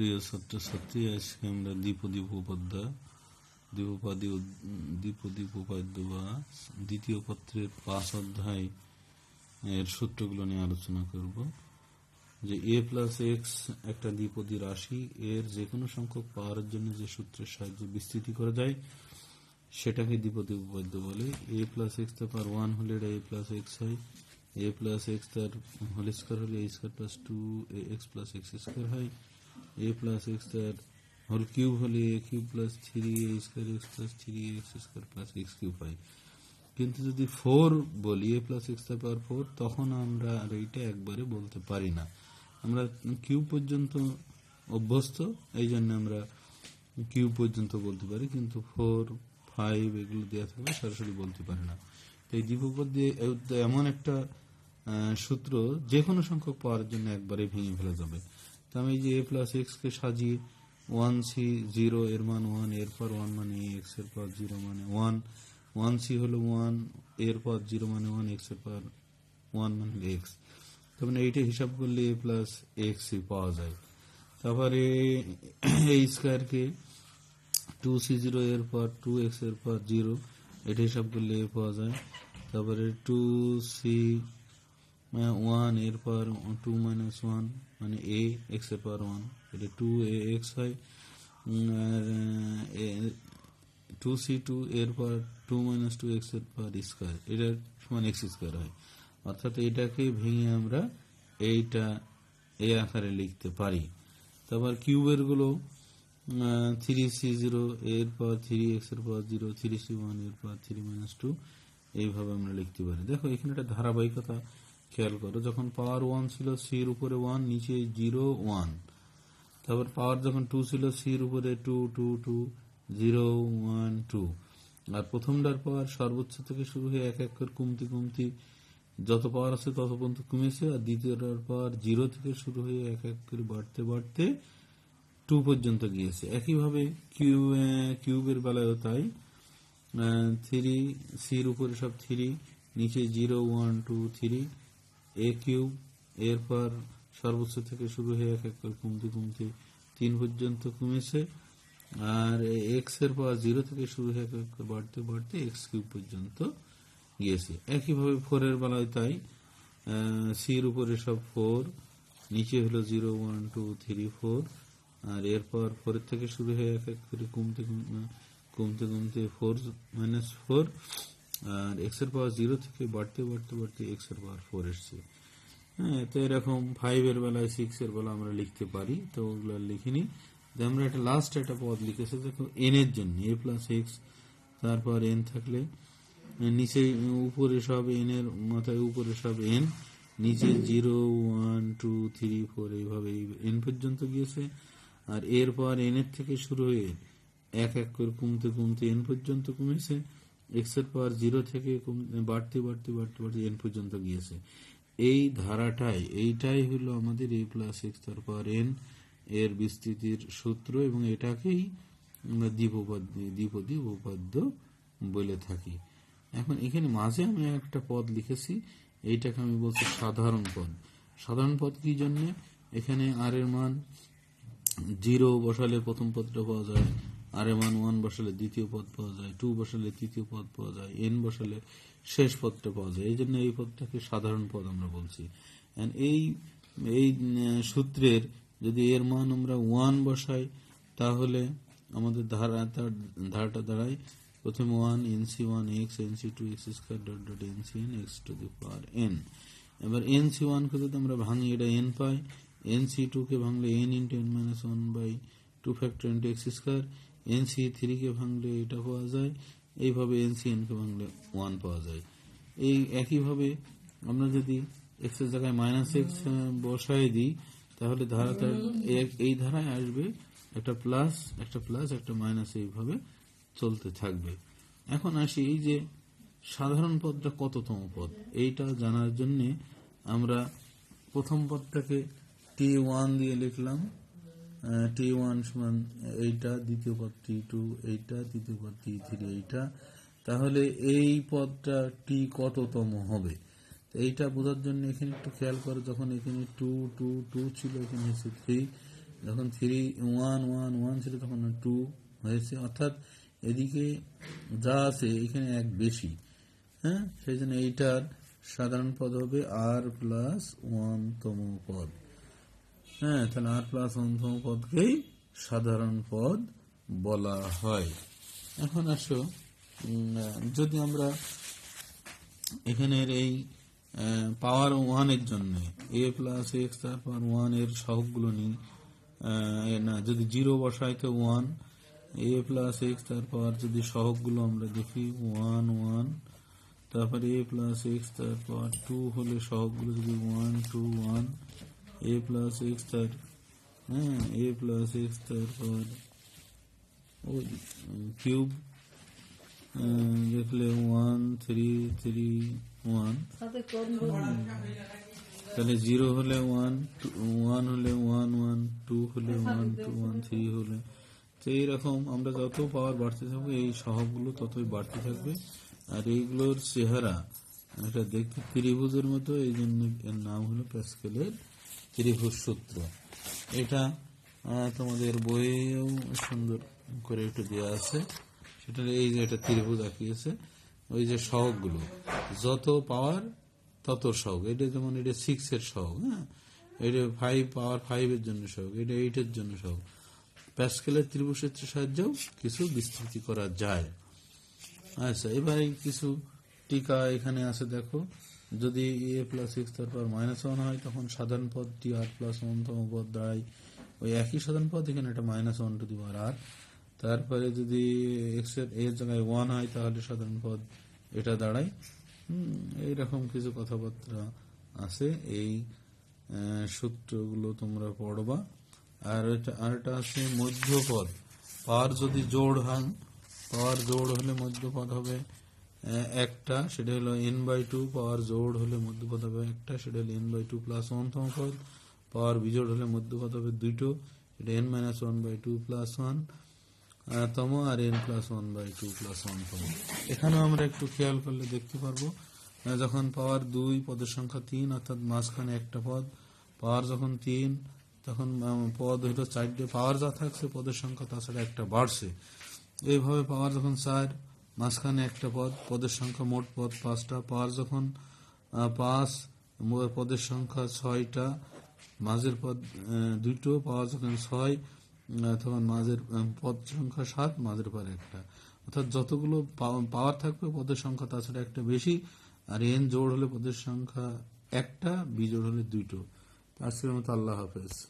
প্রিয় ছাত্রছাত্রী আজকে আমরা দ্বিপদী উপপাদ্য দ্বিপদী দ্বিপদী উপপাদ্য বা দ্বিতীয় পত্রের পাঁচ অধ্যায় এর সূত্রগুলো নিয়ে আলোচনা করব। যে এ প্লাস এক্স একটা দ্বিপদী রাশি, এর যে কোনো সংখ্যক পাওয়ার জন্য যে সূত্রের সাহায্যে বিস্তৃতি করা যায়, সেটাকে দ্বিপদী উপপাদ্য বলে। এ প্লাস এক্স তার পার ওয়ান হলে এটা এ প্লাস এক্স হয়, এ প্লাস এক্স তার হোল স্কোয়ার হলে a square plus two, a x plus x square হয়। এ প্লাস এক্স তার হোল কিউব হলে a cube plus three a square x plus three x square plus x cube হয় কিন্তু যদি four বলি এ plus x তার power four তখন আমরা আর এইটা একবারে বলতে পারি না। আমরা কিউব পর্যন্ত অভ্যস্ত এই জন্য আমরা কিউব পর্যন্ত বলতে পারি, কিন্তু ফোর ফাইভ এগুলো দেওয়া থাকলে সরাসরি বলতে পারি না। এই দ্বিপদ এমন একটা সূত্র যে কোনো সংখ্যক পাওয়ার জন্য একবারে ভেঙে ফেলা যাবে। তো আমি যে এ প্লাস এক্স কে সাজিয়ে ওয়ান সি জিরো এর মান ওয়ানের পর ওয়ান মানে এক্সের পর জিরো মানে ওয়ান ওয়ান সি হলো ওয়ানের পর জিরো মানে ওয়ান এক্সের পর ওয়ান মানে এক্স তার মানে এইটা হিসাব করলে এ প্লাস এক্স সি পাওয়া যায়। তারপরে এই স্কোয়ারকে টু সি জিরো এর পর টু এক্সের পর জিরো এটা হিসাব করলে এ পাওয়া যায়। তারপরে টু সি ওয়ানের পর টু মাইনাস ওয়ান মানে এ এক্সের পর ওয়ান এটা টু এ এক্স হয় আর টু সি টু এর পর টু মাইনাস টু এক্সের পর স্কোয়ার এটা সমান এক্স স্কোয়ার হয়। অর্থাৎ এটাকে ভেঙে আমরা এইটা এই আকারে লিখতে পারি। তারপর কিউবেরগুলো থ্রি সি জিরো এর পর থ্রি এক্সের পর জিরো থ্রি সি ওয়ানের পর থ্রি মাইনাস টু এইভাবে আমরা লিখতে পারি। দেখো, এখানে একটা ধারাবাহিকতা খেয়াল করো, যখন পাওয়ার ওয়ান ছিল সির উপরে ওয়ান নিচে জিরো ওয়ান তারপর পাওয়ার যখন টু ছিল সির উপরে two two two zero one two আর প্রথমটার পাওয়ার সর্বোচ্চ থেকে শুরু হয়ে এক এক করে কমতি কমতি, যত পাওয়ার আছে তত পর্যন্ত কমেছে। আর দ্বিতীয়টার পাওয়ার জিরো থেকে শুরু হয়ে এক এক করে বাড়তে বাড়তে টু পর্যন্ত গিয়েছে। একইভাবে কিউ কিউবের বেলায়ও তাই। থ্রি সির উপরে সব থ্রি নিচে zero one two three a cube এরপর সর্বোচ্চ থেকে শুরু হয়ে এক এক করে কমতে কমতে তিন পর্যন্ত কমেছে। আর এক্সের পর জিরো থেকে শুরু হয়ে এক এক বাড়তে বাড়তে এক্স কিউব পর্যন্ত গিয়েছে। একইভাবে ফোরের বেলায় তাই সির উপরে সব ফোর নিচে হলো zero one two three four আর এরপর ফোরের থেকে শুরু হয়ে এক এক করে কমতে কম- কমতে কমতে ফোর মাইনাস ফোর আর এক্সের পাওয়ার জিরো থেকে বাড়তে বাড়তে বাড়তে এক্সের পাওয়ার ফোর এসছে। হ্যাঁ তো এরকম ফাইভ এর বেলায় সিক্স এর বেলা আমরা লিখতে পারি, তো ওগুলো লিখিনি। তো আমরা একটা লাস্ট একটা পদ লিখেছি, দেখো এন এর জন্য এ প্লাস এক্স তারপর এন থাকলে, নিচে উপরে সব এন এর মাথায় উপরে সব এন নিচে zero one two three four এইভাবে এন পর্যন্ত গিয়েছে। আর এরপর এন এর থেকে শুরু হয়ে এক এক করে কমতে কমতে এন পর্যন্ত কমেছে। এক্সের পাওয়ার জিরো থেকে কম- বাড়তে বাড়তে বাড়তে বাড়তে এন পর্যন্ত গিয়েছে। এই ধারাটাই, এইটাই হলো আমাদের এ প্লাস এক্স তার পাওয়ার এন এর বিস্তৃতির সূত্র এবং এটাকেই আমরা দ্বিপদ দ্বিপদী উপপাদ্য বলে থাকি। এখন এখানে মাঝে আমি একটা পদ লিখেছি, এইটাকে আমি বলছি সাধারণ পদ। সাধারণ পদ কি জন্য? এখানে আর এর মান জিরো বসালে প্রথম পদটা পাওয়া যায় আর এর মান ওয়ান বসালে দ্বিতীয় পদ পাওয়া যায়, টু বসালে তৃতীয় পদ পাওয়া যায়, এন বসালে শেষ পদটা পাওয়া যায়। এই জন্য এই পদটাকে সাধারণ পদ আমরা বলছি। এই এই সূত্রের যদি এর মান আমরা ওয়ান বসাই, তাহলে আমাদের ধারা, তার ধারাটা দাঁড়ায়। প্রথমে one, n c one x, n c two, x square dot dot n c n, x to the power n. এবার এন সি ওয়ানকে যদি আমরা ভাঙি, এটা এন পাই। এন সি টুকে ভাঙলে n into n minus one by two factor into x square. N c থ্রিকে ভাঙলে এটা পাওয়া যায়, এইভাবে এন সি এনকে ভাঙলে ওয়ান পাওয়া যায়। এই একইভাবে আমরা যদি এক্সের জায়গায় মাইনাস এক্স বসাই দিই, তাহলে ধারাটা এই ধারায় আসবে একটা প্লাস একটা প্লাস একটা মাইনাস এইভাবে চলতে থাকবে। এখন আসি এই যে সাধারণ পদটা কততম পদ? এইটা জানার জন্য আমরা প্রথম পদটাকে টি ওয়ান দিয়ে লিখলাম। টি ওয়ান সমান এইটা, দ্বিতীয় পদ টি টু এইটা, তৃতীয় পদ টি থ্রি এইটা। তাহলে এই পদটা টি কততম হবে? এইটা বোঝার জন্য এখানে একটু খেয়াল করো, যখন এখানে টু টু টু ছিল, এখানে হচ্ছে থ্রি যখন থ্রি ওয়ান ওয়ান ওয়ান ছিল, তখন টু হয়েছে। অর্থাৎ এদিকে যা আছে, এখানে এক বেশি। হ্যাঁ? সেই জন্য এইটার সাধারণ পদ হবে আর প্লাস ওয়ানতম পদ। হ্যাঁ তাহলে আর প্লাস ওয়ানতম পদকেই সাধারণ পদ বলা হয়। এখন আসো যদি আমরা এখানের এই পাওয়ার ওয়ানের জন্য এ প্লাস এক্স তারপর ওয়ানের সহগগুলো নিই না, যদি জিরো বসাই তো ওয়ান এ প্লাস এক্স তারপর যদি সহগগুলো আমরা দেখি ওয়ান ওয়ান তারপর এ প্লাস এক্স তারপর টু হলে সহগগুলো যদি one two one a plus x তার হ্যাঁ এ প্লাস এক্স তারপর ওই কিউব দেখলে ওয়ান থ্রি থ্রি ওয়ান তাহলে জিরো হলে ওয়ান ওয়ান হলে ওয়ান ওয়ান টু হলে ওয়ান টু ওয়ান থ্রি হলে। তো এইরকম আমরা যত পাওয়ার বাড়তে থাকবে এই সহগগুলো ততই বাড়তে থাকবে। আর এইগুলোর চেহারা এটা দেখতে ত্রিভুজের মতো এই জন্য এর নাম হলো প্যাসকেলের ত্রিভুজ সূত্র এটা তোমাদের বইয়েও সুন্দর করে একটু দেওয়া আছে। সেটা এই যে এটা ত্রিভুজ আঁকিয়েছে, ওই যে সহগগুলো। যত পাওয়ার, তত সহগ। এটা যেমন এটা সিক্স এর সহগ হ্যাঁ? এটা ফাইভ পাওয়ার ফাইভ এর জন্য সহগ, এটা এইট এর জন্য সহগ। প্যাসকেলের ত্রিভুজের সাহায্যেও কিছু বিস্তৃতি করা যায়। আচ্ছা এবারে কিছু টিকা এখানে আছে, দেখো। যদি এ প্লাস এক্স তারপর মাইনাস ওয়ান হয়, তখন সাধারণ পদটি আর প্লাস ওয়ানতম পদ দাঁড়ায়। ওই একই সাধারণ পদ, এখানে একটা minus one to the power আর তারপরে যদি এক্সের এর জায়গায় ওয়ান হয়, তাহলে সাধারণ পদ এটা দাঁড়ায়। এইরকম কিছু কথাবার্তা আছে। এই সূত্রগুলো তোমরা পড়বা। আর এটা আরেকটা আছে মধ্যপদ। পার যদি জোড় হয় পার জোড় হলে মধ্যপদ হবে। একটা সেটা হলো এন বাই টু পাওয়ার জোড় হলে মধ্যপদ হবে একটা সেটা হলো n by two plus one ওয়ানতম পদ পাওয়ার বিজোড় হলে মধ্যপদ হবে দুটো সেটা n minus one by two plus one তম আর n plus one by two plus one তম এখানেও আমরা একটু খেয়াল করলে দেখতে পারব যখন পাওয়ার দুই পদের সংখ্যা তিন, অর্থাৎ মাঝখানে একটা পদ পাওয়ার যখন তিন, তখন পদ হইল চারটে পাওয়ার যা থাকছে, পদের সংখ্যা তাছাড়া একটা বাড়ছে। এইভাবে পাওয়ার যখন চার মাঝখানে একটা পদ, পদের সংখ্যা মোট পদ পাঁচটা। পাওয়ার যখন পাঁচ পদের সংখ্যা ছয়টা। মাঝের পদ দুটো পাওয়ার যখন ছয় তখন মাঝের পদ সংখ্যা সাত, মাঝের পর একটা। অর্থাৎ যতগুলো পাও- পাওয়ার থাকবে পদের সংখ্যা, তাছাড়া একটা বেশি। আর এন জোড় হলে পদের সংখ্যা একটা বিজোড় হলে দুটো। আজকের মতো আল্লাহ হাফেজ।